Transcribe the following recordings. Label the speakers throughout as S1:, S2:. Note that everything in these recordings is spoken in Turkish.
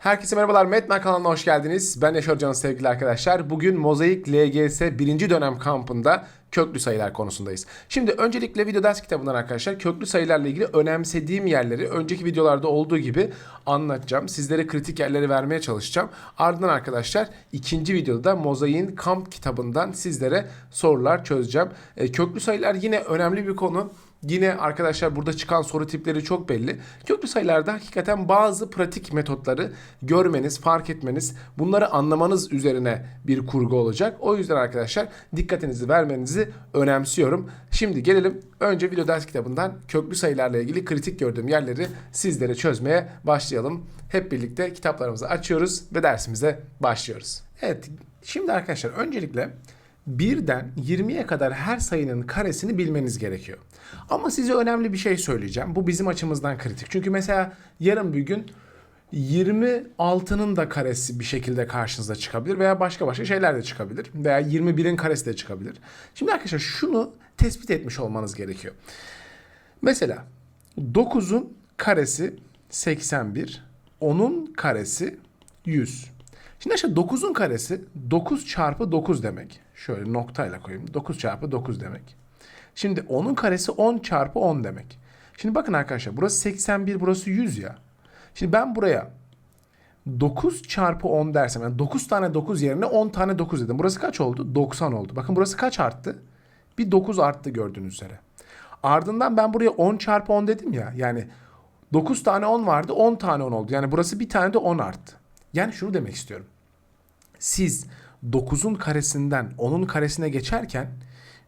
S1: Herkese merhabalar. Metman kanalına hoş geldiniz. Ben Yaşar Can sevgili arkadaşlar. Bugün Mozaik LGS 1. dönem kampında köklü sayılar konusundayız. Şimdi öncelikle video ders kitabından arkadaşlar köklü sayılarla ilgili önemsediğim yerleri önceki videolarda olduğu gibi anlatacağım. Sizlere kritik yerleri vermeye çalışacağım. Ardından arkadaşlar ikinci videoda da Mozaik'in kamp kitabından sizlere sorular çözeceğim. E, köklü sayılar yine önemli bir konu. Yine arkadaşlar burada çıkan soru tipleri çok belli. Köklü sayılarda hakikaten bazı pratik metotları görmeniz, fark etmeniz, bunları anlamanız üzerine bir kurgu olacak. O yüzden arkadaşlar dikkatinizi vermenizi önemsiyorum. Şimdi gelelim önce video ders kitabından köklü sayılarla ilgili kritik gördüğüm yerleri sizlere çözmeye başlayalım. Hep birlikte kitaplarımızı açıyoruz ve dersimize başlıyoruz. Evet şimdi arkadaşlar öncelikle birden 20'ye kadar her sayının karesini bilmeniz gerekiyor. Ama size önemli bir şey söyleyeceğim. Bu bizim açımızdan kritik. Çünkü mesela yarın bir gün 26'nın da karesi bir şekilde karşınıza çıkabilir veya başka başka şeyler de çıkabilir. Veya 21'in karesi de çıkabilir. Şimdi arkadaşlar şunu tespit etmiş olmanız gerekiyor. Mesela 9'un karesi 81, 10'un karesi 100. Şimdi işte 9'un karesi 9 çarpı 9 demek. Şöyle noktayla koyayım. 9 çarpı 9 demek. Şimdi 10'un karesi 10 çarpı 10 demek. Şimdi bakın arkadaşlar burası 81 burası 100 ya. Şimdi ben buraya 9 çarpı 10 dersem yani 9 tane 9 yerine 10 tane 9 dedim. Burası kaç oldu? 90 oldu. Bakın burası kaç arttı? Bir 9 arttı gördüğünüz üzere. Ardından ben buraya 10 çarpı 10 dedim ya. Yani 9 tane 10 vardı 10 tane 10 oldu. Yani burası bir tane de 10 arttı. Yani şunu demek istiyorum. Siz 9'un karesinden 10'un karesine geçerken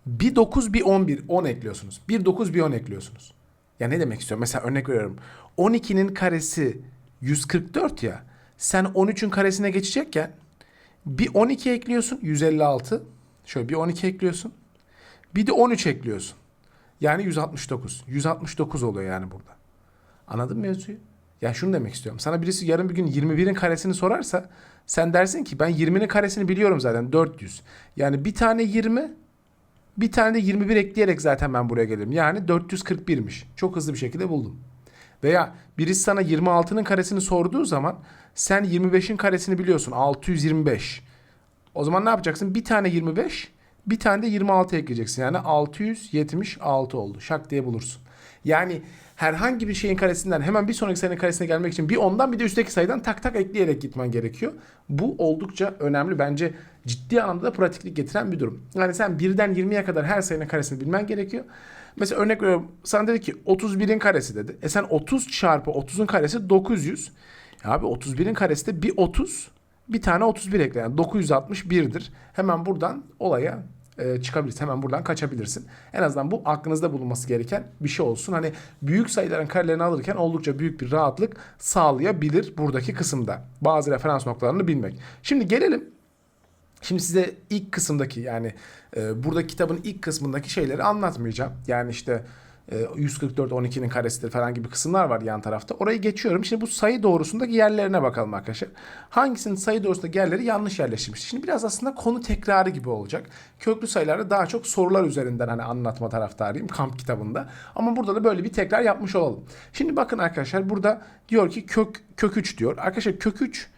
S1: bir 9 bir 11 10 ekliyorsunuz. Bir 9 bir 10 ekliyorsunuz. Ya ne demek istiyorum? Mesela örnek veriyorum. 12'nin karesi 144 ya. Sen 13'ün karesine geçecekken bir 12 ekliyorsun 156. Şöyle bir 12 ekliyorsun. Bir de 13 ekliyorsun. Yani 169. 169 oluyor yani burada. Anladın mı mevzuyu? Ya şunu demek istiyorum. Sana birisi yarın bir gün 21'in karesini sorarsa sen dersin ki ben 20'nin karesini biliyorum zaten 400. Yani bir tane 20 bir tane de 21 ekleyerek zaten ben buraya gelirim. Yani 441'miş. Çok hızlı bir şekilde buldum. Veya birisi sana 26'nın karesini sorduğu zaman sen 25'in karesini biliyorsun. 625. O zaman ne yapacaksın? Bir tane 25, bir tane de 26 ekleyeceksin. Yani 676 oldu. Şak diye bulursun. Yani herhangi bir şeyin karesinden hemen bir sonraki sayının karesine gelmek için bir ondan bir de üstteki sayıdan tak tak ekleyerek gitmen gerekiyor. Bu oldukça önemli bence ciddi anlamda da pratiklik getiren bir durum. Yani sen birden 20'ye kadar her sayının karesini bilmen gerekiyor. Mesela örnek veriyorum sana dedi ki 31'in karesi dedi. E sen 30 çarpı 30'un karesi 900. Ya abi 31'in karesi de bir 30 bir tane 31 ekle. Yani 961'dir. Hemen buradan olaya e, çıkabilirsin. Hemen buradan kaçabilirsin. En azından bu aklınızda bulunması gereken bir şey olsun. Hani büyük sayıların karelerini alırken oldukça büyük bir rahatlık sağlayabilir buradaki kısımda. Bazı referans noktalarını bilmek. Şimdi gelelim Şimdi size ilk kısımdaki yani e, burada kitabın ilk kısmındaki şeyleri anlatmayacağım. Yani işte 144 12'nin karesidir falan gibi kısımlar var yan tarafta. Orayı geçiyorum. Şimdi bu sayı doğrusundaki yerlerine bakalım arkadaşlar. Hangisinin sayı doğrusundaki yerleri yanlış yerleştirmiş. Şimdi biraz aslında konu tekrarı gibi olacak. Köklü sayıları daha çok sorular üzerinden hani anlatma taraftarıyım kamp kitabında. Ama burada da böyle bir tekrar yapmış olalım. Şimdi bakın arkadaşlar burada diyor ki kök kök 3 diyor. Arkadaşlar kök 3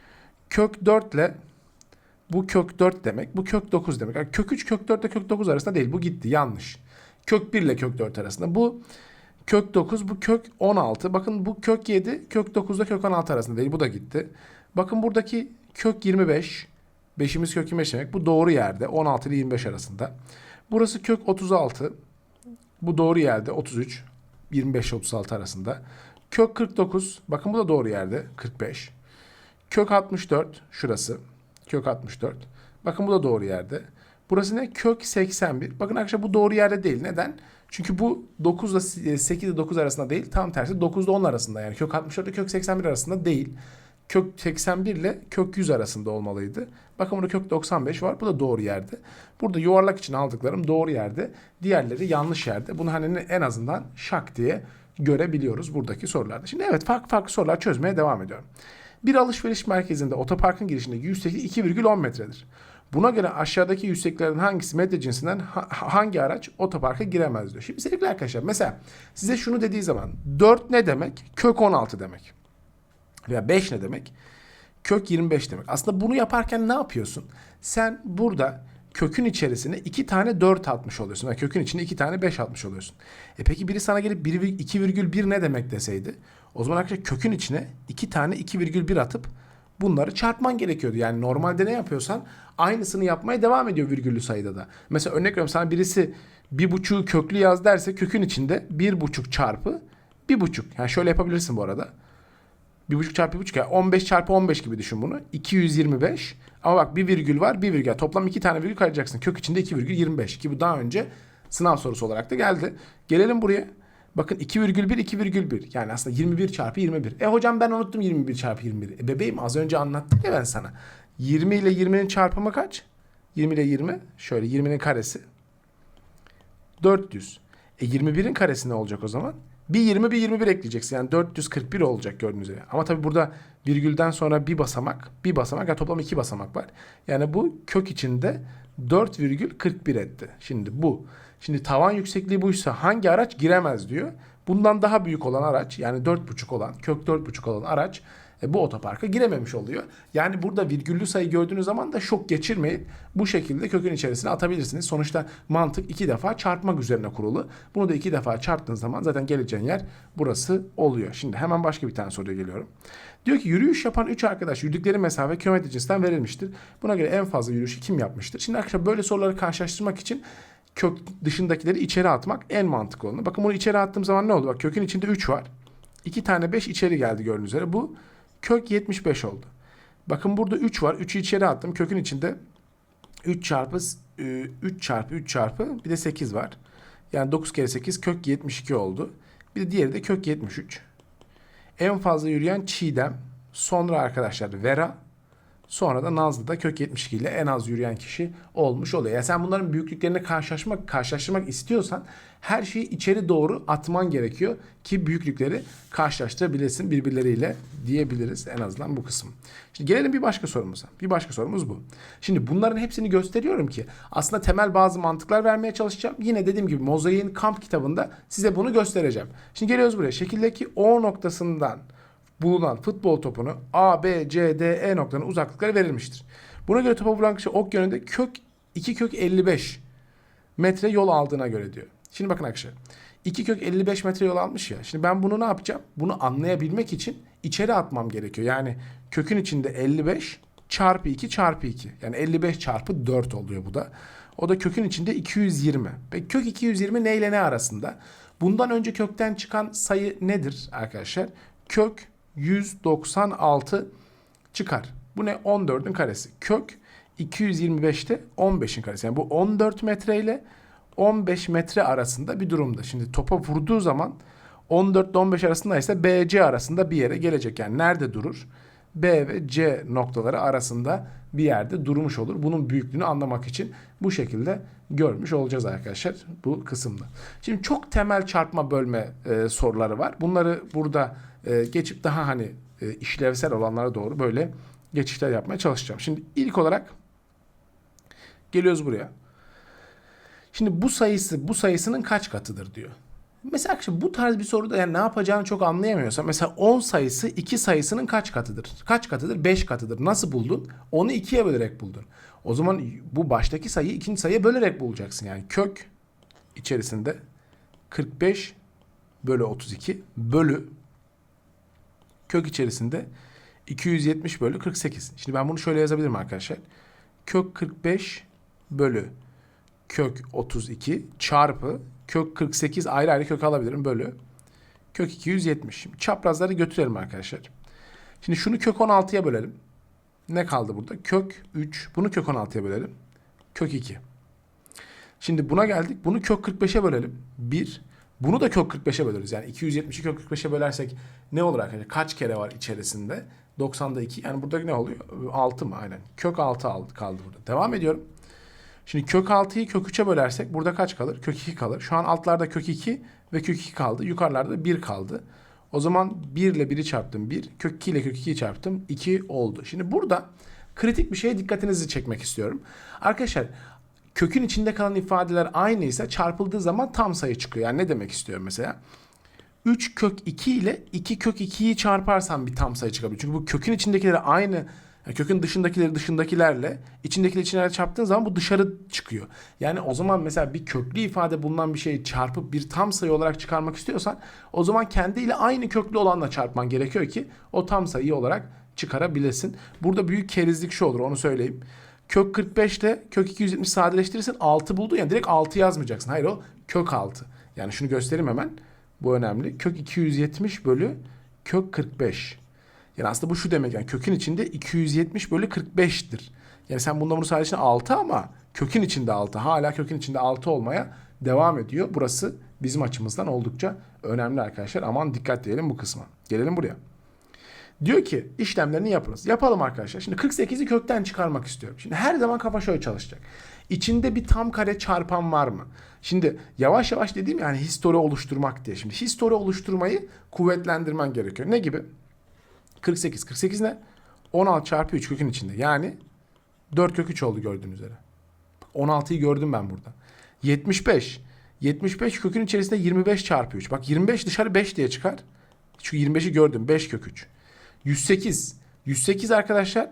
S1: kök 4 ile bu kök 4 demek. Bu kök 9 demek. Yani kök 3 kök 4 ile kök 9 arasında değil. Bu gitti yanlış. Kök 1 ile kök 4 arasında. Bu kök 9 bu kök 16. Bakın bu kök 7 kök 9 ile kök 16 arasında değil. Bu da gitti. Bakın buradaki kök 25. 5'imiz kök 25 demek. Bu doğru yerde. 16 ile 25 arasında. Burası kök 36. Bu doğru yerde. 33. 25 ile 36 arasında. Kök 49. Bakın bu da doğru yerde. 45. Kök 64. Şurası. Kök 64. Bakın bu da doğru yerde. Burası ne? Kök 81. Bakın arkadaşlar bu doğru yerde değil. Neden? Çünkü bu 9 ile 8 ile 9 arasında değil. Tam tersi 9 ile 10 arasında. Yani kök 64 ile kök 81 arasında değil. Kök 81 ile kök 100 arasında olmalıydı. Bakın burada kök 95 var. Bu da doğru yerde. Burada yuvarlak için aldıklarım doğru yerde. Diğerleri yanlış yerde. Bunu hani en azından şak diye görebiliyoruz buradaki sorularda. Şimdi evet farklı farklı sorular çözmeye devam ediyorum. Bir alışveriş merkezinde otoparkın girişindeki yükseklik 2,10 metredir. Buna göre aşağıdaki yüksekliklerin hangisi metre cinsinden ha- hangi araç otoparka giremez diyor. Şimdi sevgili arkadaşlar mesela size şunu dediği zaman 4 ne demek? Kök 16 demek. Veya 5 ne demek? Kök 25 demek. Aslında bunu yaparken ne yapıyorsun? Sen burada kökün içerisine iki tane 4 atmış oluyorsun. Yani kökün içine iki tane 5 atmış oluyorsun. E peki biri sana gelip 2,1 ne demek deseydi? O zaman arkadaşlar kökün içine iki tane 2,1 atıp bunları çarpman gerekiyordu. Yani normalde ne yapıyorsan aynısını yapmaya devam ediyor virgüllü sayıda da. Mesela örnek veriyorum sana birisi bir buçuğu köklü yaz derse kökün içinde bir buçuk çarpı bir buçuk. Yani şöyle yapabilirsin bu arada. Bir buçuk çarpı bir buçuk ya 15 çarpı 15 gibi düşün bunu. 225. Ama bak bir virgül var bir virgül. Toplam iki tane virgül karacaksın. Kök içinde 2 virgül 25 ki bu daha önce sınav sorusu olarak da geldi. Gelelim buraya. Bakın 2,1 2,1 yani aslında 21 çarpı 21. E hocam ben unuttum 21 çarpı 21. E bebeğim az önce anlattım ya ben sana. 20 ile 20'nin çarpımı kaç? 20 ile 20 şöyle 20'nin karesi 400. E 21'in karesi ne olacak o zaman? Bir 20 bir 21 ekleyeceksin. Yani 441 olacak gördüğünüz üzere. Ama tabii burada virgülden sonra bir basamak, bir basamak, yani toplam iki basamak var. Yani bu kök içinde 4,41 etti. Şimdi bu. Şimdi tavan yüksekliği buysa hangi araç giremez diyor. Bundan daha büyük olan araç yani 4,5 olan, kök 4,5 olan araç e, bu otoparka girememiş oluyor. Yani burada virgüllü sayı gördüğünüz zaman da şok geçirmeyip bu şekilde kökün içerisine atabilirsiniz. Sonuçta mantık iki defa çarpmak üzerine kurulu. Bunu da iki defa çarptığın zaman zaten geleceğin yer burası oluyor. Şimdi hemen başka bir tane soruya geliyorum. Diyor ki yürüyüş yapan 3 arkadaş yürüdükleri mesafe kilometre cinsinden verilmiştir. Buna göre en fazla yürüyüşü kim yapmıştır? Şimdi arkadaşlar böyle soruları karşılaştırmak için kök dışındakileri içeri atmak en mantıklı olanı. Bakın bunu içeri attığım zaman ne oldu? Bak kökün içinde 3 var. 2 tane 5 içeri geldi gördüğünüz üzere. Bu kök 75 oldu. Bakın burada 3 var. 3'ü içeri attım. Kökün içinde 3 çarpı 3 çarpı 3 çarpı bir de 8 var. Yani 9 kere 8 kök 72 oldu. Bir de diğeri de kök 73. En fazla yürüyen Çiğdem. Sonra arkadaşlar Vera. Sonra da Nazlı'da kök 72 ile en az yürüyen kişi olmuş oluyor. Yani sen bunların büyüklüklerini karşılaşmak, karşılaştırmak istiyorsan her şeyi içeri doğru atman gerekiyor ki büyüklükleri karşılaştırabilesin birbirleriyle diyebiliriz en azından bu kısım. Şimdi gelelim bir başka sorumuza. Bir başka sorumuz bu. Şimdi bunların hepsini gösteriyorum ki aslında temel bazı mantıklar vermeye çalışacağım. Yine dediğim gibi Mozaik'in kamp kitabında size bunu göstereceğim. Şimdi geliyoruz buraya. Şekildeki O noktasından bulunan futbol topunu A, B, C, D, E noktalarına uzaklıkları verilmiştir. Buna göre topa vuran kişi ok yönünde kök 2 kök 55 metre yol aldığına göre diyor. Şimdi bakın arkadaşlar. 2 kök 55 metre yol almış ya. Şimdi ben bunu ne yapacağım? Bunu anlayabilmek için içeri atmam gerekiyor. Yani kökün içinde 55 çarpı 2 çarpı 2. Yani 55 çarpı 4 oluyor bu da. O da kökün içinde 220. Peki kök 220 ne ile ne arasında? Bundan önce kökten çıkan sayı nedir arkadaşlar? Kök 196 çıkar. Bu ne? 14'ün karesi. Kök 225'te 15'in karesi. Yani bu 14 metre ile 15 metre arasında bir durumda. Şimdi topa vurduğu zaman 14 ile 15 arasındaysa BC arasında bir yere gelecek. Yani nerede durur? B ve C noktaları arasında bir yerde durmuş olur. Bunun büyüklüğünü anlamak için bu şekilde görmüş olacağız arkadaşlar bu kısımda. Şimdi çok temel çarpma bölme e, soruları var. Bunları burada e, geçip daha hani e, işlevsel olanlara doğru böyle geçişler yapmaya çalışacağım. Şimdi ilk olarak geliyoruz buraya. Şimdi bu sayısı bu sayısının kaç katıdır diyor. Mesela şimdi bu tarz bir soruda yani ne yapacağını çok anlayamıyorsa mesela 10 sayısı 2 sayısının kaç katıdır? Kaç katıdır? 5 katıdır. Nasıl buldun? Onu 2'ye bölerek buldun. O zaman bu baştaki sayıyı ikinci sayıya bölerek bulacaksın. Yani kök içerisinde 45 bölü 32 bölü kök içerisinde 270 bölü 48. Şimdi ben bunu şöyle yazabilirim arkadaşlar. Kök 45 bölü kök 32 çarpı kök 48 ayrı ayrı kök alabilirim bölü kök 270. Şimdi çaprazları götürelim arkadaşlar. Şimdi şunu kök 16'ya bölelim. Ne kaldı burada? Kök 3. Bunu kök 16'ya bölelim. Kök 2. Şimdi buna geldik. Bunu kök 45'e bölelim. 1. Bunu da kök 45'e bölürüz. Yani 270'i kök 45'e bölersek ne olur arkadaşlar? Kaç kere var içerisinde? 90'da 2. Yani buradaki ne oluyor? 6 mı? Aynen. Kök 6 kaldı burada. Devam ediyorum. Şimdi kök 6'yı kök 3'e bölersek burada kaç kalır? Kök 2 kalır. Şu an altlarda kök 2 ve kök 2 kaldı. Yukarılarda 1 kaldı. O zaman 1 ile 1'i çarptım 1. Kök 2 ile kök 2'yi çarptım 2 oldu. Şimdi burada kritik bir şeye dikkatinizi çekmek istiyorum. Arkadaşlar kökün içinde kalan ifadeler aynıysa çarpıldığı zaman tam sayı çıkıyor. Yani ne demek istiyorum mesela? 3 kök 2 ile 2 kök 2'yi çarparsan bir tam sayı çıkabilir. Çünkü bu kökün içindekileri aynı yani kökün dışındakileri dışındakilerle içindekileri içine çarptığın zaman bu dışarı çıkıyor. Yani o zaman mesela bir köklü ifade bulunan bir şeyi çarpıp bir tam sayı olarak çıkarmak istiyorsan o zaman kendiyle aynı köklü olanla çarpman gerekiyor ki o tam sayı olarak çıkarabilesin. Burada büyük kerizlik şu olur onu söyleyeyim. Kök 45 ile kök 270 sadeleştirirsen 6 buldu. Yani direkt 6 yazmayacaksın. Hayır o kök 6. Yani şunu göstereyim hemen. Bu önemli. Kök 270 bölü kök 45. Yani aslında bu şu demek yani kökün içinde 270 bölü 45'tir. Yani sen bunda bunu sadece 6 ama kökün içinde 6. Hala kökün içinde 6 olmaya devam ediyor. Burası bizim açımızdan oldukça önemli arkadaşlar. Aman dikkat diyelim bu kısma. Gelelim buraya. Diyor ki işlemlerini yapınız. Yapalım arkadaşlar. Şimdi 48'i kökten çıkarmak istiyorum. Şimdi her zaman kafa şöyle çalışacak. İçinde bir tam kare çarpan var mı? Şimdi yavaş yavaş dediğim yani histori oluşturmak diye. Şimdi histori oluşturmayı kuvvetlendirmen gerekiyor. Ne gibi? 48. 48 ne? 16 çarpı 3 kökün içinde. Yani 4 kök 3 oldu gördüğünüz üzere. 16'yı gördüm ben burada. 75. 75 kökün içerisinde 25 çarpı 3. Bak 25 dışarı 5 diye çıkar. Çünkü 25'i gördüm. 5 kök 3. 108. 108 arkadaşlar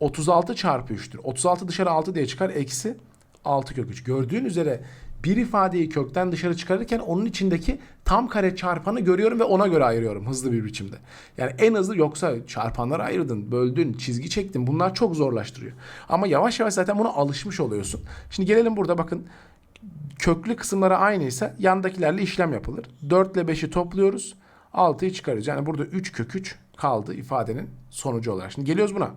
S1: 36 çarpı 3'tür. 36 dışarı 6 diye çıkar. Eksi 6 kök 3. Gördüğün üzere bir ifadeyi kökten dışarı çıkarırken onun içindeki tam kare çarpanı görüyorum ve ona göre ayırıyorum hızlı bir biçimde. Yani en hızlı yoksa çarpanları ayırdın, böldün, çizgi çektin. Bunlar çok zorlaştırıyor. Ama yavaş yavaş zaten buna alışmış oluyorsun. Şimdi gelelim burada bakın köklü kısımları aynıysa yandakilerle işlem yapılır. 4 ile 5'i topluyoruz. 6'yı çıkarıyoruz. Yani burada 3 kök 3 kaldı ifadenin sonucu olarak. Şimdi geliyoruz buna.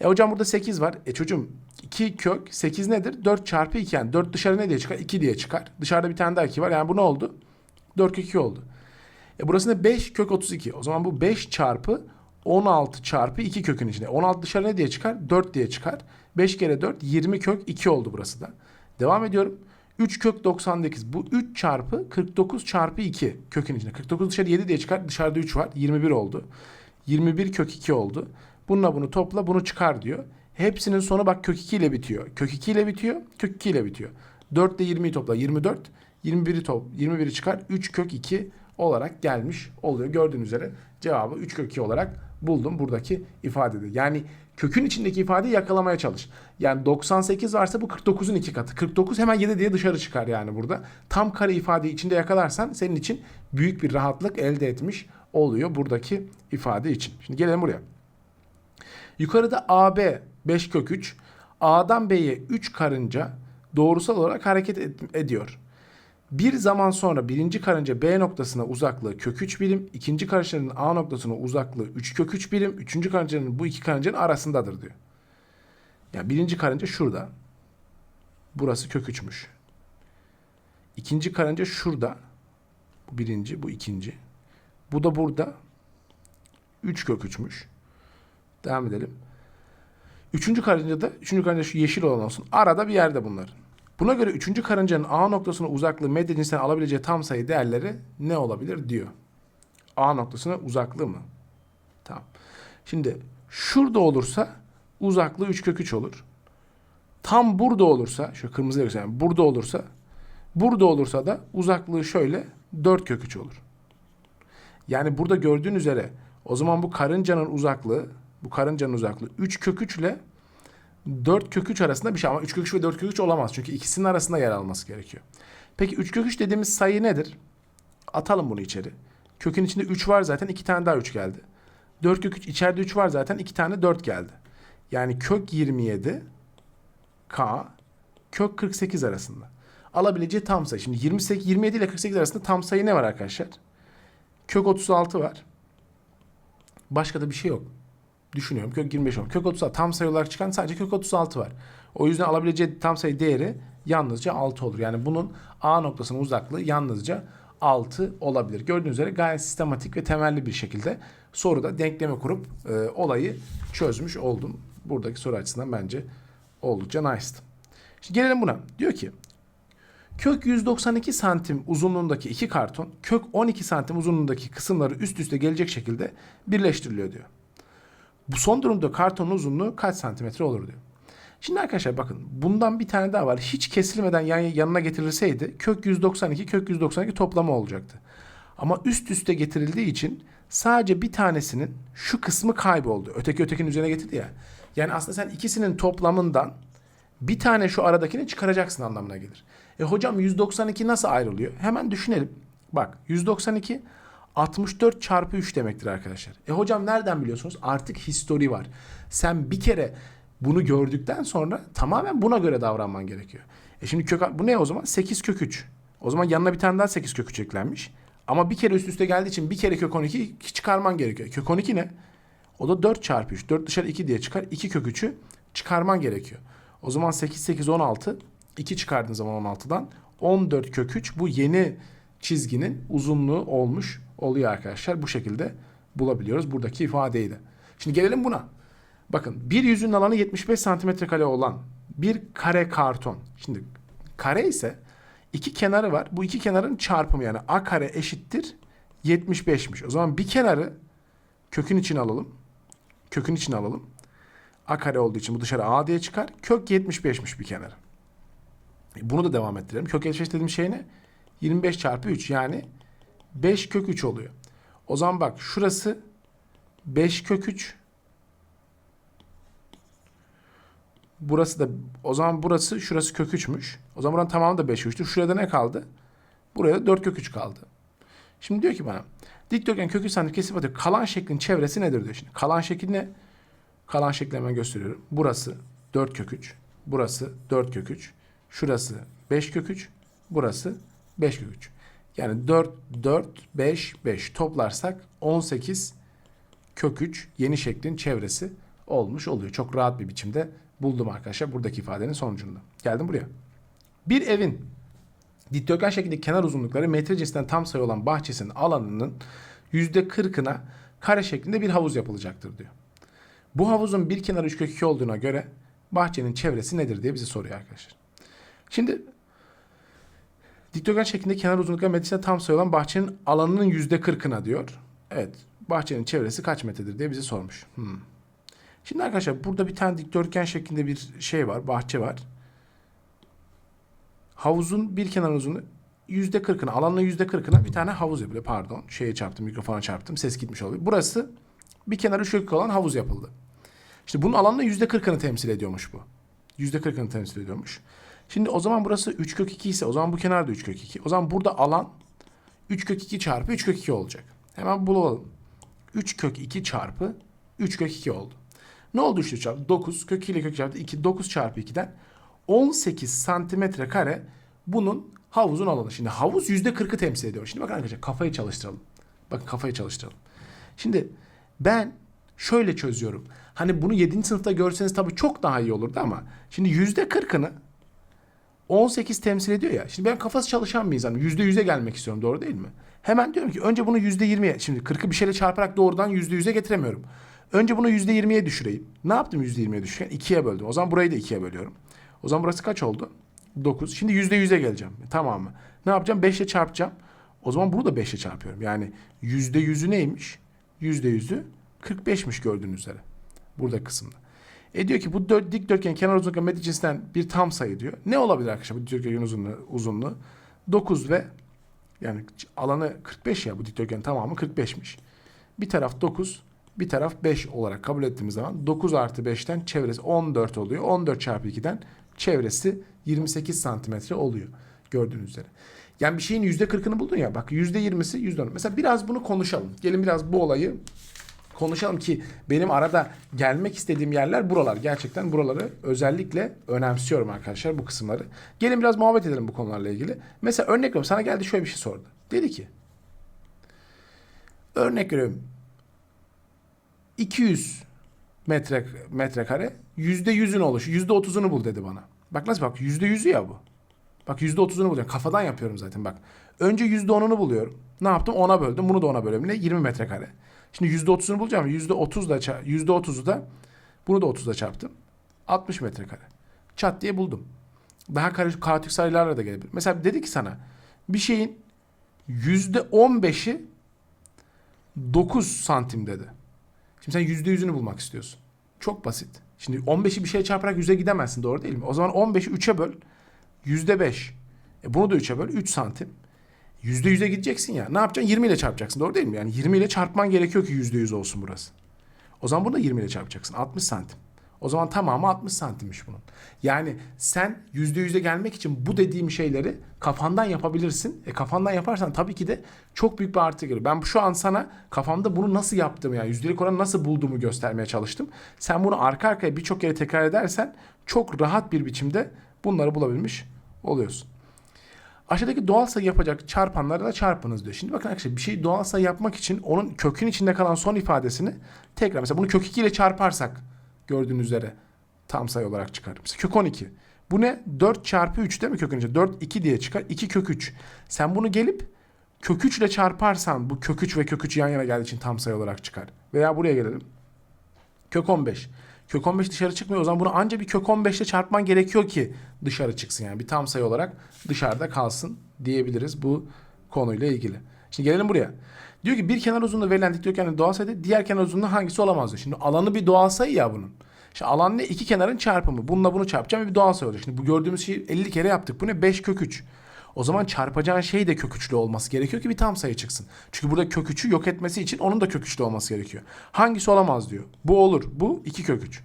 S1: E hocam burada 8 var. E çocuğum 2 kök 8 nedir? 4 çarpı 2 yani 4 dışarı ne diye çıkar? 2 diye çıkar. Dışarıda bir tane daha 2 var. Yani bu ne oldu? 4 kök 2 oldu. E burası ne? 5 kök 32. O zaman bu 5 çarpı 16 çarpı 2 kökün içinde. 16 dışarı ne diye çıkar? 4 diye çıkar. 5 kere 4 20 kök 2 oldu burası da. Devam ediyorum. 3 kök 98. Bu 3 çarpı 49 çarpı 2 kökün içinde. 49 dışarı 7 diye çıkar. Dışarıda 3 var. 21 oldu. 21 kök 2 oldu. Bununla bunu topla bunu çıkar diyor. Hepsinin sonu bak kök 2 ile bitiyor. Kök 2 ile bitiyor. Kök 2 ile bitiyor. 4 ile 20'yi topla 24. 21'i top 21'i çıkar. 3 kök 2 olarak gelmiş oluyor. Gördüğünüz üzere cevabı 3 kök 2 olarak buldum buradaki ifadede. Yani kökün içindeki ifadeyi yakalamaya çalış. Yani 98 varsa bu 49'un iki katı. 49 hemen 7 diye dışarı çıkar yani burada. Tam kare ifadeyi içinde yakalarsan senin için büyük bir rahatlık elde etmiş oluyor buradaki ifade için. Şimdi gelelim buraya. Yukarıda AB 5 kök 3, A'dan B'ye 3 karınca doğrusal olarak hareket ed- ediyor. Bir zaman sonra birinci karınca B noktasına uzaklığı kök 3 birim, ikinci karıncanın A noktasına uzaklığı 3 kök 3 birim, üçüncü karıncanın bu iki karıncanın arasındadır diyor. Yani birinci karınca şurada. Burası kök 3'müş. İkinci karınca şurada. Bu birinci, bu ikinci. Bu da burada. 3 kök 3'müş. Devam edelim. Üçüncü karınca da, üçüncü karınca şu yeşil olan olsun. Arada bir yerde bunların. Buna göre üçüncü karıncanın A noktasına uzaklığı medya cinsinden alabileceği tam sayı değerleri ne olabilir diyor. A noktasına uzaklığı mı? Tamam. Şimdi şurada olursa uzaklığı 3 kök 3 olur. Tam burada olursa, şu kırmızı göstereyim. Burada olursa, burada olursa da uzaklığı şöyle 4 kök 3 olur. Yani burada gördüğün üzere o zaman bu karıncanın uzaklığı, bu karıncanın uzaklığı 3 kök 3 ile 4 kök 3 arasında bir şey ama 3 kök 3 ve 4 kök 3 olamaz. Çünkü ikisinin arasında yer alması gerekiyor. Peki 3 kök 3 dediğimiz sayı nedir? Atalım bunu içeri. Kökün içinde 3 var zaten 2 tane daha 3 geldi. 4 kök 3 içeride 3 var zaten 2 tane 4 geldi. Yani kök 27 K kök 48 arasında. Alabileceği tam sayı. Şimdi 28 27 ile 48 arasında tam sayı ne var arkadaşlar? Kök 36 var. Başka da bir şey yok. Düşünüyorum. Kök 25 var. Kök 36 tam sayı olarak çıkan sadece kök 36 var. O yüzden alabileceği tam sayı değeri yalnızca 6 olur. Yani bunun A noktasının uzaklığı yalnızca 6 olabilir. Gördüğünüz üzere gayet sistematik ve temelli bir şekilde soruda denkleme kurup e, olayı çözmüş oldum. Buradaki soru açısından bence oldukça nice. Şimdi gelelim buna. Diyor ki kök 192 santim uzunluğundaki iki karton kök 12 santim uzunluğundaki kısımları üst üste gelecek şekilde birleştiriliyor diyor. Bu son durumda kartonun uzunluğu kaç santimetre olur diyor. Şimdi arkadaşlar bakın bundan bir tane daha var. Hiç kesilmeden yan, yanına getirilseydi kök 192 kök 192 toplamı olacaktı. Ama üst üste getirildiği için sadece bir tanesinin şu kısmı kayboldu. Öteki ötekinin üzerine getirdi ya. Yani aslında sen ikisinin toplamından bir tane şu aradakini çıkaracaksın anlamına gelir. E hocam 192 nasıl ayrılıyor? Hemen düşünelim. Bak 192 64 çarpı 3 demektir arkadaşlar. E hocam nereden biliyorsunuz? Artık histori var. Sen bir kere bunu gördükten sonra tamamen buna göre davranman gerekiyor. E şimdi kök bu ne o zaman? 8 kök 3. O zaman yanına bir tane daha 8 kök 3 eklenmiş. Ama bir kere üst üste geldiği için bir kere kök 12 çıkarman gerekiyor. Kök 12 ne? O da 4 çarpı 3. 4 dışarı 2 diye çıkar. 2 kök 3'ü çıkarman gerekiyor. O zaman 8, 8, 16. 2 çıkardığın zaman 16'dan 14 kök 3 bu yeni çizginin uzunluğu olmuş oluyor arkadaşlar. Bu şekilde bulabiliyoruz buradaki ifadeyi de. Şimdi gelelim buna. Bakın bir yüzün alanı 75 santimetre kare olan bir kare karton. Şimdi kare ise iki kenarı var. Bu iki kenarın çarpımı yani a kare eşittir 75'miş. O zaman bir kenarı kökün içine alalım. Kökün içine alalım. A kare olduğu için bu dışarı A diye çıkar. Kök 75'miş bir kenarı. E, Bunu da devam ettirelim. Kök 75 dediğim şey ne? 25 çarpı 3 yani 5 kök 3 oluyor. O zaman bak şurası 5 kök 3. Burası da o zaman burası şurası kök 3'müş. O zaman buranın tamamı da 5 3'tü. Şurada ne kaldı? Buraya da 4 kök 3 kaldı. Şimdi diyor ki bana dikdörtgen kök 3 santim kesip atıyor. Kalan şeklin çevresi nedir diyor şimdi. Kalan şekil ne? Kalan şekli hemen gösteriyorum. Burası 4 kök 3. Burası 4 kök 3. Şurası 5 kök 3. Burası 5 kök 3. Yani 4, 4, 5, 5 toplarsak 18 kök 3 yeni şeklin çevresi olmuş oluyor. Çok rahat bir biçimde buldum arkadaşlar buradaki ifadenin sonucunda. Geldim buraya. Bir evin dikdörtgen şeklindeki kenar uzunlukları metre cinsinden tam sayı olan bahçesinin alanının %40'ına kare şeklinde bir havuz yapılacaktır diyor. Bu havuzun bir kenarı 3 kök 2 olduğuna göre bahçenin çevresi nedir diye bize soruyor arkadaşlar. Şimdi dikdörtgen şeklinde kenar uzunlukları metresine tam sayı olan bahçenin alanının %40'ına diyor. Evet bahçenin çevresi kaç metredir diye bize sormuş. Hmm. Şimdi arkadaşlar burada bir tane dikdörtgen şeklinde bir şey var, bahçe var. Havuzun bir kenar uzunluğu yüzde kırkına, alanın yüzde kırkına bir tane havuz yapılıyor. Pardon, şeye çarptım, mikrofona çarptım, ses gitmiş oluyor. Burası bir kenarı çökük olan havuz yapıldı. İşte bunun yüzde kırkını temsil ediyormuş bu. Yüzde kırkını temsil ediyormuş. Şimdi o zaman burası 3 kök 2 ise o zaman bu kenar da 3 kök 2. O zaman burada alan 3 kök 2 çarpı 3 kök 2 olacak. Hemen bulalım. 3 kök 2 çarpı 3 kök 2 oldu. Ne oldu 3 çarpı? 9 kök 2 ile kök çarpı 2 9 çarpı 2'den 18 santimetre kare bunun havuzun alanı. Şimdi havuz yüzde 40'ı temsil ediyor. Şimdi bakın arkadaşlar kafayı çalıştıralım. Bakın kafayı çalıştıralım. Şimdi ben şöyle çözüyorum. Hani bunu 7. sınıfta görseniz tabii çok daha iyi olurdu ama şimdi yüzde 40'ını 18 temsil ediyor ya. Şimdi ben kafası çalışan bir insanım. Yüzde yüze gelmek istiyorum. Doğru değil mi? Hemen diyorum ki önce bunu yüzde 20'ye. Şimdi 40'ı bir şeyle çarparak doğrudan yüzde yüze getiremiyorum. Önce bunu yüzde 20'ye düşüreyim. Ne yaptım yüzde 20'ye düşürken? 2'ye böldüm. O zaman burayı da 2'ye bölüyorum. O zaman burası kaç oldu? 9. Şimdi yüzde yüze geleceğim. Tamam mı? Ne yapacağım? 5 ile çarpacağım. O zaman bunu da 5 ile çarpıyorum. Yani yüzde yüzü neymiş? Yüzde yüzü 45'miş gördüğünüz üzere. Burada kısımda. E diyor ki bu dört, dikdörtgen kenar uzunlukla metre cinsinden bir tam sayı diyor. Ne olabilir arkadaşlar bu dikdörtgenin uzunluğu, uzunluğu? 9 ve yani alanı 45 ya bu dikdörtgenin tamamı 45'miş. Bir taraf 9, bir taraf 5 olarak kabul ettiğimiz zaman 9 artı 5'ten çevresi 14 oluyor. 14 çarpı 2'den çevresi 28 santimetre oluyor gördüğünüz üzere. Yani bir şeyin %40'ını buldun ya bak %20'si %10. Mesela biraz bunu konuşalım. Gelin biraz bu olayı konuşalım ki benim arada gelmek istediğim yerler buralar. Gerçekten buraları özellikle önemsiyorum arkadaşlar bu kısımları. Gelin biraz muhabbet edelim bu konularla ilgili. Mesela örnek veriyorum sana geldi şöyle bir şey sordu. Dedi ki örnek veriyorum 200 metre metrekare yüzde yüzün oluşu yüzde otuzunu bul dedi bana. Bak nasıl bak yüzde yüzü ya bu. Bak yüzde otuzunu buluyorum. Kafadan yapıyorum zaten bak. Önce yüzde onunu buluyorum. Ne yaptım? Ona böldüm. Bunu da ona bölüyorum. Ne? 20 metrekare. Şimdi yüzde otuzunu bulacağım. Yüzde otuz da bunu da otuzla çarptım. 60 metrekare. Çat diye buldum. Daha kaotik sayılarla da gelebilir. Mesela dedi ki sana bir şeyin yüzde on beşi 9 santim dedi. Şimdi sen yüzde yüzünü bulmak istiyorsun. Çok basit. Şimdi 15'i bir şeye çarparak 100'e gidemezsin doğru değil mi? O zaman 15'i 3'e böl. Yüzde 5. E bunu da 3'e böl. 3 santim. %100'e gideceksin ya. Ne yapacaksın? 20 ile çarpacaksın. Doğru değil mi? Yani 20 ile çarpman gerekiyor ki %100 olsun burası. O zaman bunu da 20 ile çarpacaksın. 60 santim. O zaman tamamı 60 santimmiş bunun. Yani sen %100'e gelmek için bu dediğim şeyleri kafandan yapabilirsin. E kafandan yaparsan tabii ki de çok büyük bir artı gelir. Ben şu an sana kafamda bunu nasıl yaptığımı yani yüzdelik oranı nasıl bulduğumu göstermeye çalıştım. Sen bunu arka arkaya birçok kere tekrar edersen çok rahat bir biçimde bunları bulabilmiş oluyorsun. Aşağıdaki doğal sayı yapacak çarpanları da çarpınız diyor. Şimdi bakın arkadaşlar bir şeyi doğal sayı yapmak için onun kökün içinde kalan son ifadesini tekrar mesela bunu kök 2 ile çarparsak gördüğünüz üzere tam sayı olarak çıkar. Mesela kök 12. Bu ne? 4 çarpı 3 değil mi kökün içinde? 4 2 diye çıkar. 2 kök 3. Sen bunu gelip kök 3 ile çarparsan bu kök 3 ve kök 3 yan yana geldiği için tam sayı olarak çıkar. Veya buraya gelelim. Kök 15. Kök 15 dışarı çıkmıyor. O zaman bunu anca bir kök 15 ile çarpman gerekiyor ki dışarı çıksın. Yani bir tam sayı olarak dışarıda kalsın diyebiliriz bu konuyla ilgili. Şimdi gelelim buraya. Diyor ki bir kenar uzunluğu verilen dikdörtgenin doğal sayıda diğer kenar uzunluğu hangisi olamaz diyor. Şimdi alanı bir doğal sayı ya bunun. Şimdi alan ne? İki kenarın çarpımı. Bununla bunu çarpacağım bir doğal sayı olacak. Şimdi bu gördüğümüz şeyi 50 kere yaptık. Bu ne? 5 kök 3. O zaman çarpacağın şey de kök 3'lü olması gerekiyor ki bir tam sayı çıksın. Çünkü burada kök 3'ü yok etmesi için onun da kök 3'lü olması gerekiyor. Hangisi olamaz diyor. Bu olur. Bu 2 kök 3.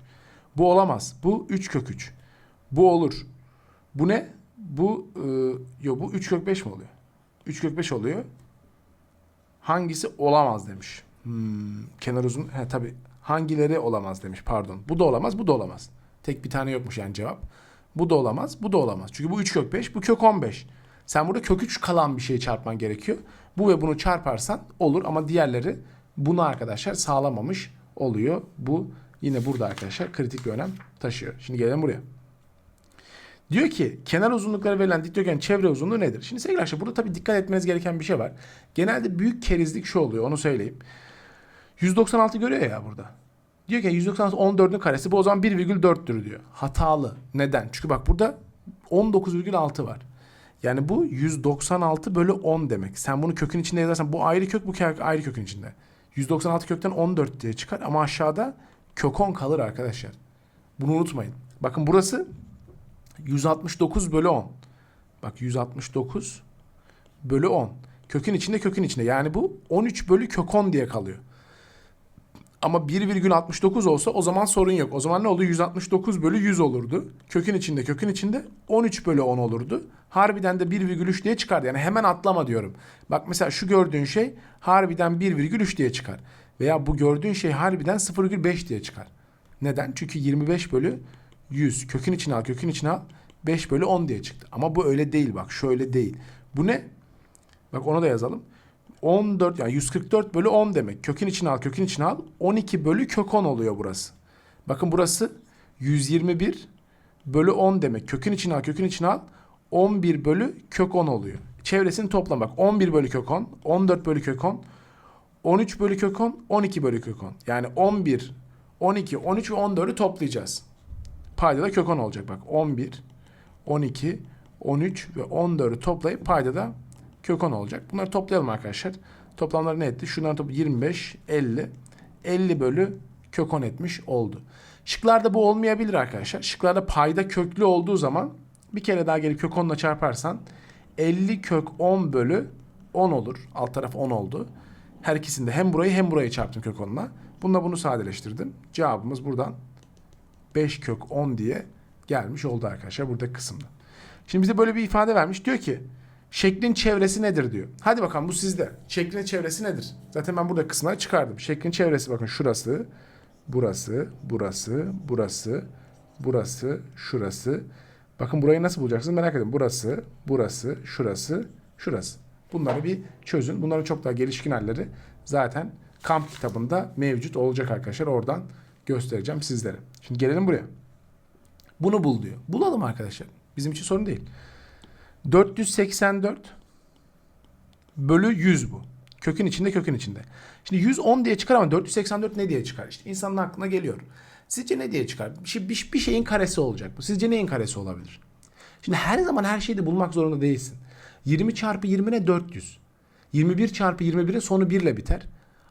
S1: Bu olamaz. Bu 3 kök 3. Bu olur. Bu ne? Bu e, yo bu 3 kök 5 mi oluyor? 3 kök 5 oluyor. Hangisi olamaz demiş. Hmm, kenar uzun. He tabi. Hangileri olamaz demiş pardon. Bu da olamaz, bu da olamaz. Tek bir tane yokmuş yani cevap. Bu da olamaz, bu da olamaz. Çünkü bu 3 kök 5, bu kök 15. Sen burada kök 3 kalan bir şeyi çarpman gerekiyor. Bu ve bunu çarparsan olur ama diğerleri bunu arkadaşlar sağlamamış oluyor. Bu yine burada arkadaşlar kritik bir önem taşıyor. Şimdi gelelim buraya. Diyor ki kenar uzunlukları verilen dikdörtgenin çevre uzunluğu nedir? Şimdi sevgili arkadaşlar burada tabii dikkat etmeniz gereken bir şey var. Genelde büyük kerizlik şu oluyor onu söyleyeyim. 196 görüyor ya burada. Diyor ki 196 14'ün karesi bu o zaman 1,4'tür diyor. Hatalı. Neden? Çünkü bak burada 19,6 var. Yani bu 196 bölü 10 demek. Sen bunu kökün içinde yazarsan bu ayrı kök bu kök ayrı kökün içinde. 196 kökten 14 diye çıkar ama aşağıda kök 10 kalır arkadaşlar. Bunu unutmayın. Bakın burası 169 bölü 10. Bak 169 bölü 10. Kökün içinde kökün içinde. Yani bu 13 bölü kök 10 diye kalıyor. Ama 1,69 olsa o zaman sorun yok. O zaman ne oldu? 169 bölü 100 olurdu. Kökün içinde kökün içinde 13 bölü 10 olurdu. Harbiden de 1,3 diye çıkardı. Yani hemen atlama diyorum. Bak mesela şu gördüğün şey harbiden 1,3 diye çıkar. Veya bu gördüğün şey harbiden 0,5 diye çıkar. Neden? Çünkü 25 bölü 100. Kökün içine al kökün içine al. 5 bölü 10 diye çıktı. Ama bu öyle değil bak. Şöyle değil. Bu ne? Bak onu da yazalım. 14 yani 144 bölü 10 demek. Kökün içine al, kökün içine al. 12 bölü kök 10 oluyor burası. Bakın burası 121 bölü 10 demek. Kökün içine al, kökün içine al. 11 bölü kök 10 oluyor. Çevresini toplam bak. 11 bölü kök 10, 14 bölü kök 10, 13 bölü kök 10, 12 bölü kök 10. Yani 11, 12, 13 ve 14'ü toplayacağız. Payda da kök 10 olacak bak. 11, 12, 13 ve 14'ü toplayıp payda da kök 10 olacak. Bunları toplayalım arkadaşlar. Toplamları ne etti? Şunların toplu 25, 50. 50 bölü kök 10 etmiş oldu. Şıklarda bu olmayabilir arkadaşlar. Şıklarda payda köklü olduğu zaman bir kere daha gelip kök 10 ile çarparsan 50 kök 10 bölü 10 olur. Alt taraf 10 oldu. Her ikisinde hem burayı hem burayı çarptım kök 10'la. Bununla bunu sadeleştirdim. Cevabımız buradan 5 kök 10 diye gelmiş oldu arkadaşlar burada kısımda. Şimdi bize böyle bir ifade vermiş. Diyor ki Şeklin çevresi nedir diyor. Hadi bakalım bu sizde. Şeklin çevresi nedir? Zaten ben burada kısımları çıkardım. Şeklin çevresi bakın şurası, burası, burası, burası, burası, şurası. Bakın burayı nasıl bulacaksınız merak edin. Burası, burası, şurası, şurası. Bunları bir çözün. Bunların çok daha gelişkin halleri zaten kamp kitabında mevcut olacak arkadaşlar. Oradan göstereceğim sizlere. Şimdi gelelim buraya. Bunu bul diyor. Bulalım arkadaşlar. Bizim için sorun değil. 484 bölü 100 bu. Kökün içinde kökün içinde. Şimdi 110 diye çıkar ama 484 ne diye çıkar? İşte insanın aklına geliyor. Sizce ne diye çıkar? Bir, bir, bir şeyin karesi olacak bu. Sizce neyin karesi olabilir? Şimdi her zaman her şeyi de bulmak zorunda değilsin. 20 çarpı 20 ne 400. 21 çarpı 21'in sonu 1 ile biter.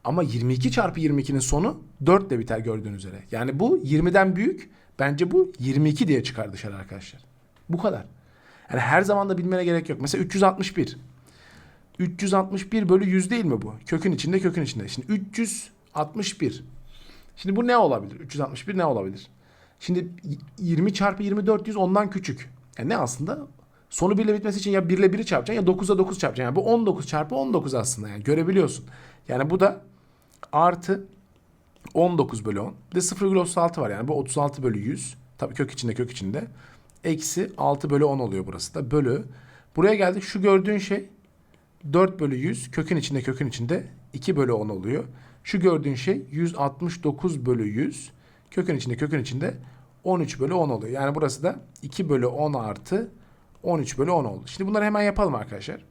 S1: Ama 22 çarpı 22'nin sonu 4 ile biter gördüğünüz üzere. Yani bu 20'den büyük. Bence bu 22 diye çıkar dışarı arkadaşlar. Bu kadar. Yani her zaman da bilmene gerek yok. Mesela 361 361 bölü 100 değil mi bu? Kökün içinde kökün içinde. Şimdi 361. Şimdi bu ne olabilir? 361 ne olabilir? Şimdi 20 çarpı 20 400 ondan küçük. Yani ne aslında? Sonu 1 ile bitmesi için ya 1 ile 1'i çarpacaksın ya 9'a 9 çarpacaksın. Yani bu 19 çarpı 19 aslında yani görebiliyorsun. Yani bu da artı 19 bölü 10. Bir de 0,36 var yani bu 36 bölü 100. Tabii kök içinde kök içinde. Eksi 6 bölü 10 oluyor burası da bölü. Buraya geldik şu gördüğün şey 4 bölü 100 kökün içinde kökün içinde 2 bölü 10 oluyor. Şu gördüğün şey 169 bölü 100 kökün içinde kökün içinde 13 bölü 10 oluyor. Yani burası da 2 bölü 10 artı 13 bölü 10 oldu. Şimdi bunları hemen yapalım arkadaşlar.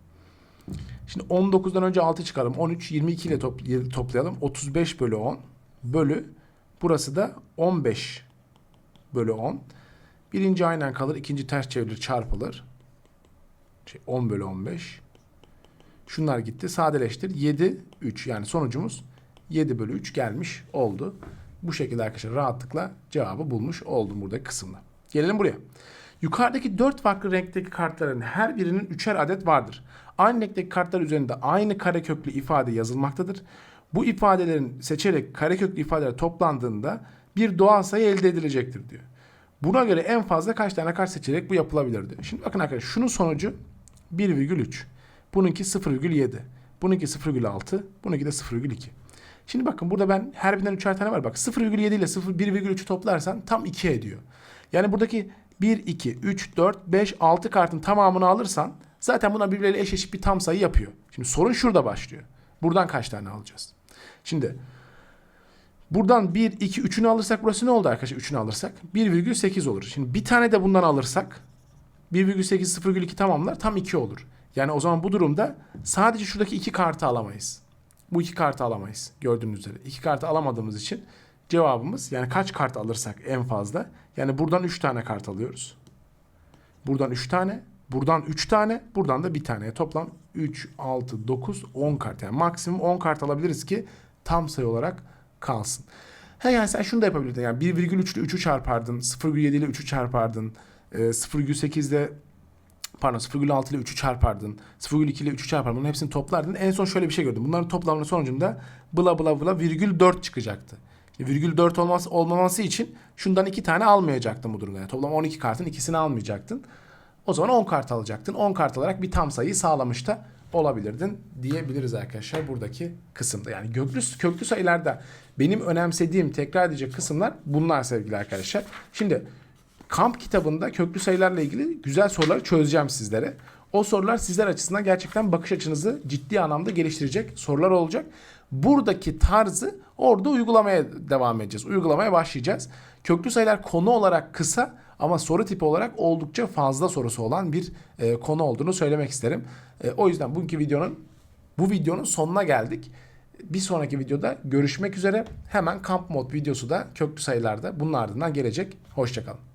S1: Şimdi 19'dan önce 6 çıkaralım. 13, 22 ile top- toplayalım. 35 bölü 10 bölü. Burası da 15 bölü 10. Birinci aynen kalır. ikinci ters çevrilir çarpılır. Şey, 10 bölü 15. Şunlar gitti. Sadeleştir. 7, 3. Yani sonucumuz 7 bölü 3 gelmiş oldu. Bu şekilde arkadaşlar rahatlıkla cevabı bulmuş oldum buradaki kısımda. Gelelim buraya. Yukarıdaki 4 farklı renkteki kartların her birinin 3'er adet vardır. Aynı renkteki kartlar üzerinde aynı kareköklü ifade yazılmaktadır. Bu ifadelerin seçerek kareköklü ifadeler toplandığında bir doğal sayı elde edilecektir diyor. Buna göre en fazla kaç tane kart seçerek bu yapılabilirdi? Şimdi bakın arkadaşlar şunun sonucu 1,3. Bununki 0,7. Bununki 0,6. Bununki de 0,2. Şimdi bakın burada ben her birinden üçer tane var. Bak 0,7 ile 0, 1,3'ü toplarsan tam 2 ediyor. Yani buradaki 1, 2, 3, 4, 5, 6 kartın tamamını alırsan zaten buna birbirleriyle eşleşik bir tam sayı yapıyor. Şimdi sorun şurada başlıyor. Buradan kaç tane alacağız? Şimdi buradan 1, 2, 3'ünü alırsak burası ne oldu arkadaşlar? 3'ünü alırsak 1,8 olur. Şimdi bir tane de bundan alırsak 1,8 0,2 tamamlar tam 2 olur. Yani o zaman bu durumda sadece şuradaki iki kartı alamayız. Bu iki kartı alamayız gördüğünüz üzere. İki kartı alamadığımız için cevabımız yani kaç kart alırsak en fazla. Yani buradan 3 tane kart alıyoruz. Buradan 3 tane. Buradan 3 tane. Buradan da bir tane. Toplam 3, 6, 9, 10 kart. Yani maksimum 10 kart alabiliriz ki tam sayı olarak kalsın. He yani sen şunu da yapabilirdin. Yani 1,3 ile 3'ü çarpardın. 0,7 ile 3'ü çarpardın. E, 0,8 ile pardon 0,6 ile 3'ü çarpardın. 0,2 ile 3'ü çarpardın. Bunların hepsini toplardın. En son şöyle bir şey gördüm. Bunların toplamının sonucunda bla bla bla virgül 4 çıkacaktı. E, virgül 4 olması, olmaması için şundan 2 tane almayacaktın bu durumda. Yani toplam 12 kartın ikisini almayacaktın. O zaman 10 kart alacaktın. 10 kart alarak bir tam sayıyı sağlamış da olabilirdin diyebiliriz arkadaşlar buradaki kısımda. Yani köklü, köklü sayılarda benim önemsediğim tekrar edecek kısımlar bunlar sevgili arkadaşlar. Şimdi kamp kitabında köklü sayılarla ilgili güzel soruları çözeceğim sizlere. O sorular sizler açısından gerçekten bakış açınızı ciddi anlamda geliştirecek sorular olacak. Buradaki tarzı orada uygulamaya devam edeceğiz. Uygulamaya başlayacağız. Köklü sayılar konu olarak kısa ama soru tipi olarak oldukça fazla sorusu olan bir e, konu olduğunu söylemek isterim. E, o yüzden bugünkü videonun bu videonun sonuna geldik. Bir sonraki videoda görüşmek üzere. Hemen kamp mod videosu da köklü sayılarda bunun ardından gelecek. Hoşçakalın.